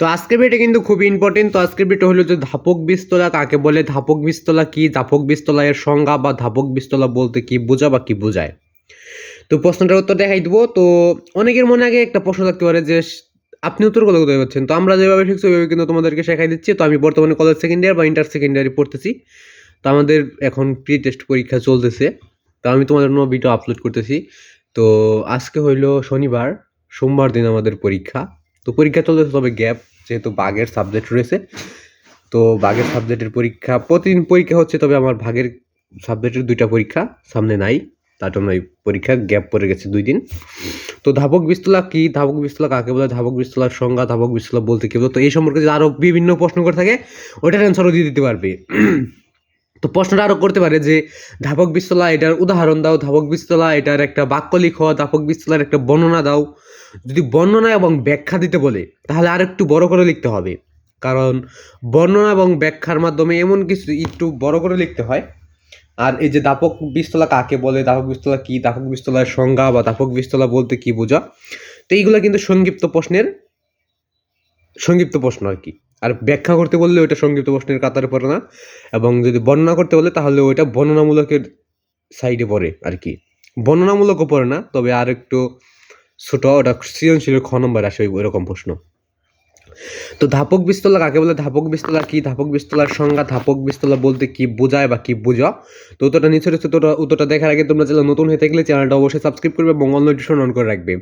তো আজকের ভিডিওটা কিন্তু খুব ইম্পর্টেন্ট তো আজকের ভিডিওটা হলো যে ধাপক বীজতলা কাকে বলে ধাপক বীজতলা কি ধাপক বীজতলা এর সংজ্ঞা বা ধাপক বীজতলা বলতে কি বোঝা বা কি বোঝায়? তো প্রশ্নটার উত্তর দেখাই দেবো। তো অনেকের মনে আগে একটা প্রশ্ন থাকতে পারে যে, আপনি উত্তর উত্তরগুলো কোথায় পাচ্ছেন তো আমরা যেভাবে শিখছি ওইভাবে কিন্তু তোমাদেরকে শেখাই দিচ্ছি। তো আমি বর্তমানে কলেজ সেকেন্ড ইয়ার বা ইন্টার সেকেন্ড ইয়ারে পড়তেছি। তো আমাদের এখন প্রি টেস্ট পরীক্ষা চলতেছে। তো আমি তোমাদের জন্য ভিডিও আপলোড করতেছি। তো আজকে হইল শনিবার, সোমবার দিন আমাদের পরীক্ষা। তো পরীক্ষা চলতেছে, তবে গ্যাপ যেহেতু বাঘের সাবজেক্ট রয়েছে, তো বাঘের সাবজেক্টের পরীক্ষা, প্রতিদিন পরীক্ষা হচ্ছে, তবে আমার ভাগের সাবজেক্টের দুইটা পরীক্ষা সামনে নাই, তার জন্য এই পরীক্ষা গ্যাপ পড়ে গেছে দুই দিন। তো ধাবক বিস্তলা কি? ধাবক বিস্তলা কাকে বলে? ধাবক বিস্তলার সংজ্ঞা, ধাবক বিস্তলা বলতে কি বলে তো এই সম্পর্কে যদি আরও বিভিন্ন প্রশ্ন করে থাকে ওটার অ্যান্সারও দিয়ে দিতে পারবে। তো প্রশ্নটা আরও করতে পারে যে, ধাবক বিস্তলা এটার উদাহরণ দাও, ধাবক বিস্তলা এটার একটা বাক্য লিখো, ধাবক বিস্তলার একটা বর্ণনা দাও। যদি বর্ণনা এবং ব্যাখ্যা দিতে বলে, তাহলে আর একটু বড় করে লিখতে হবে। কারণ বর্ণনা এবং ব্যাখ্যার মাধ্যমে এমন কিছু একটু বড় করে লিখতে হয়। আর এই যে দাপক বিস্তলা কাকে বলে, দাপক বিস্তলা কি, দাপক বিস্তলার সংজ্ঞা বা দাপক বিস্তলা বলতে কি বোঝা, তো এইগুলো কিন্তু সংক্ষিপ্ত প্রশ্নের, সংক্ষিপ্ত প্রশ্ন আর কি। আর ব্যাখ্যা করতে বললে ওইটা সংক্ষিপ্ত প্রশ্নের কাতারে পড়ে না। এবং যদি বর্ণনা করতে বলে, তাহলে ওইটা বর্ণনামূলকের সাইডে পড়ে আর কি। বর্ণনামূলকও পড়ে না, তবে আর একটু ছোট, ওটা সৃজনশীলের খ নম্বর আসে ওইরকম প্রশ্ন। তো ধাপক বিস্তলা কাকে বলে? ধাপক বিস্তলা কি? ধাপক বিস্তলার সংজ্ঞা ধাপক বিস্তলা বলতে কি বোঝায় বা কি বোঝা? তো উত্তরটা নিচে রয়েছে তোটা উত্তরটা দেখার আগে তোমরা চ্যানেল নতুন হয়ে থাকলে চ্যানেলটা অবশ্যই সাবস্ক্রাইব করবে অল নোটিফিকেশন অন করে রাখবে।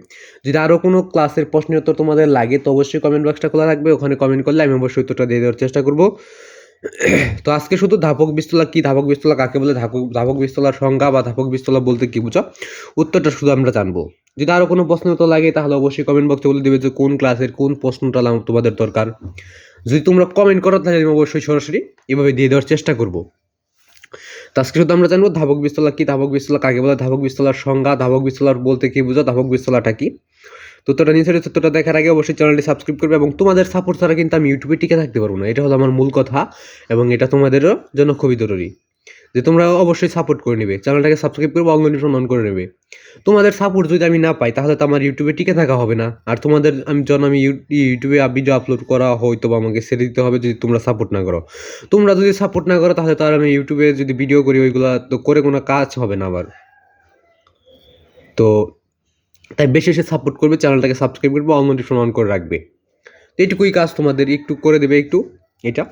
যদি আরও কোনো ক্লাসের প্রশ্নের উত্তর তোমাদের লাগে, তো অবশ্যই কমেন্ট বক্সটা খোলা রাখবে ওখানে কমেন্ট করলে আমি অবশ্যই উত্তরটা দিয়ে দেওয়ার চেষ্টা করব। তো আজকে শুধু ধাপক বিস্তলা কি ধাপক বিস্তলা কাকে বলে? ধাপক ধাপক বিস্তলার সংজ্ঞা বা ধাপক বিস্তলা বলতে কি বুঝো? উত্তরটা শুধু আমরা জানব। যদি আরও কোনো প্রশ্ন তো লাগে, তাহলে অবশ্যই কমেন্ট বক্সে বলে দেবে যে কোন ক্লাসের কোন প্রশ্নটা তোমাদের দরকার। যদি তোমরা কমেন্ট করো, তাহলে আমি অবশ্যই সরাসরি এভাবে দিয়ে দেওয়ার চেষ্টা করব। আজকে শুধু আমরা জানব ধাবক বিস্তলা কি, ধাবক বিস্তলা কাকে বলে, ধাবক বিস্তলার সংজ্ঞা, ধাবক বিস্তলার বলতে কি বুঝো, ধাবক বিস্তলাটা কি? তো তোটা নিচের তথ্যটা দেখার আগে অবশ্যই চ্যানেলটি সাবস্ক্রাইব করবে এবং তোমাদের সাপোর্ট ছাড়া কিন্তু আমি ইউটিউবে টিকে থাকতে পারব না। এটা হলো আমার মূল কথা এবং এটা তোমাদেরও জন্য খুবই জরুরি। যে তোমরা অবশ্যই সাপোর্ট করে নেবে। চ্যানেলটাকে সাবস্ক্রাইব করবে অল নোটিফিকেশন অন করে নেবে। তোমাদের সাপোর্ট যদি আমি না পাই, তাহলে তো আমার ইউটিউবে টিকে থাকা হবে না। আর তোমাদের আমি যখন আমি ইউ- ইউটিউবে ভিডিও আপলোড করা হয়তো বা আমাকে ছেড়ে দিতে হবে যদি তোমরা সাপোর্ট না করো। তোমরা যদি সাপোর্ট না করো, তাহলে তো আর আমি ইউটিউবে যদি ভিডিও করি, ওইগুলো তো করে কোনো কাজ হবে না আবার। তো, তাই বেশি বেশি সাপোর্ট করবে চ্যানেলটাকে সাবস্ক্রাইব করবে অল নোটিফিকেশন অন করে রাখবে। তো এইটুকুই কাজ তোমাদের একটু করে দেবে একটু। এটা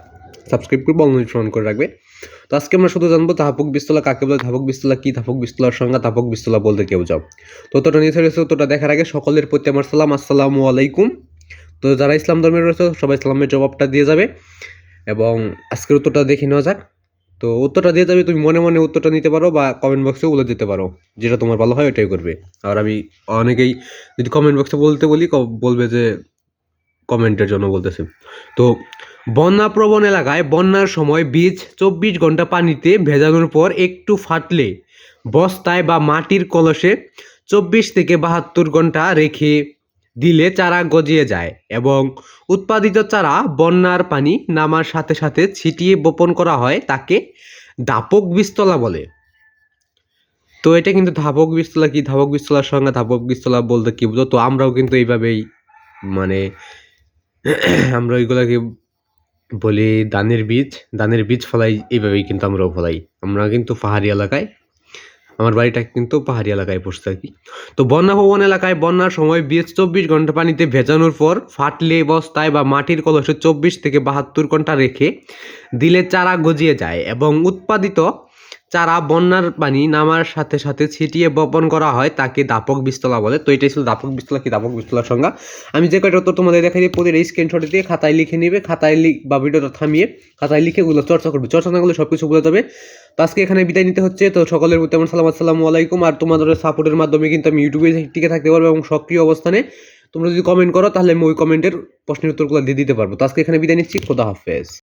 সাবস্ক্রাইব করবে অল নোটিফিকেশন অন করে রাখবে। তো আজকে আমরা শুধু জানব ধাপক বিস্তলা কাকে বলে ধাপক বিস্তলা কি ধাপক বিস্তলার সংজ্ঞা ধাপক বিস্তলা বলতে কেউ যাও। তো তোটা নিচে রয়েছে তোটা দেখার আগে সকলের প্রতি আমার সালাম, আসসালামু আলাইকুম। তো যারা ইসলাম ধর্মের রয়েছে, সবাই ইসলামের জবাবটা দিয়ে যাবে এবং আজকের উত্তরটা দেখে নেওয়া যাক। তো উত্তরটা দিয়ে যাবে, তুমি মনে মনে উত্তরটা নিতে পারো বা কমেন্ট বক্সে বলে দিতে পারো, যেটা তোমার ভালো হয় ওটাই করবে। আর আমি অনেকেই যদি কমেন্ট বক্সে বলতে বলি বলবে যে কমেন্টের জন্য বলতেছে। তো বন্যাপ্রবণ এলাকায় বন্যার সময় বীজ চব্বিশ ঘণ্টা পানিতে ভেজানোর পর একটু ফাটলে বস্তায় বা মাটির কলসে চব্বিশ থেকে বাহাত্তর ঘণ্টা রেখে দিলে চারা গজিয়ে যায় এবং উৎপাদিত চারা বন্যার পানি নামার সাথে সাথে ছিটিয়ে বপন করা হয় তাকে দাপক বীজতলা বলে। তো এটা কিন্তু ধাপক বীজতলা কি? ধাপক বীজতলার সঙ্গে ধাপক বীজতলা বলতে কি বুঝো? তো আমরাও কিন্তু এইভাবেই মানে আমরা ওইগুলাকে বলি ধানের বীজ। ধানের বীজ ফলাই এইভাবেই কিন্তু আমরাও ফলাই। আমরা কিন্তু পাহাড়ি এলাকায়, আমার বাড়িটা কিন্তু পাহাড়ি এলাকায় বসে থাকি। তো বন্যা ভবন এলাকায় বন্যার সময় বীজ চব্বিশ ঘণ্টা পানিতে ভেজানোর পর ফাটলে, বস্তায় বা মাটির কলসে চব্বিশ থেকে বাহাত্তর ঘণ্টা রেখে দিলে চারা গজিয়ে যায় এবং উৎপাদিত চারা বন্যার পানি নামার সাথে সাথে ছিটিয়ে বপন করা হয় তাকে দাপক বিস্তলা বলে। তো এটাই ছিল দাপক বিস্তলা কি দাপক বিস্তলার সংজ্ঞা। আমি যে কয়টা উত্তর তোমাদের দেখাই দিই, প্রতিটা স্ক্রিনশট দিয়ে খাতায় লিখে নিবে, খাতায় লিখ বা ভিডিওটা থামিয়ে খাতায় লিখে ওগুলো চর্চা করবে। চর্চা না করলে সব কিছু বলে যাবে। তো আজকে এখানে বিদায় নিতে হচ্ছে। তো সকলের প্রতি আমার সালাম, আসসালামু আলাইকুম। আর তোমাদের সাপোর্টের মাধ্যমে কিন্তু আমি ইউটিউবে টিকে থাকতে পারব এবং সক্রিয় অবস্থানে তোমরা যদি কমেন্ট করো, তাহলে আমি ওই কমেন্টের প্রশ্নের উত্তরগুলো দিয়ে দিতে পারব। তো আজকে এখানে বিদায় নিচ্ছি। খোদা হাফেজ।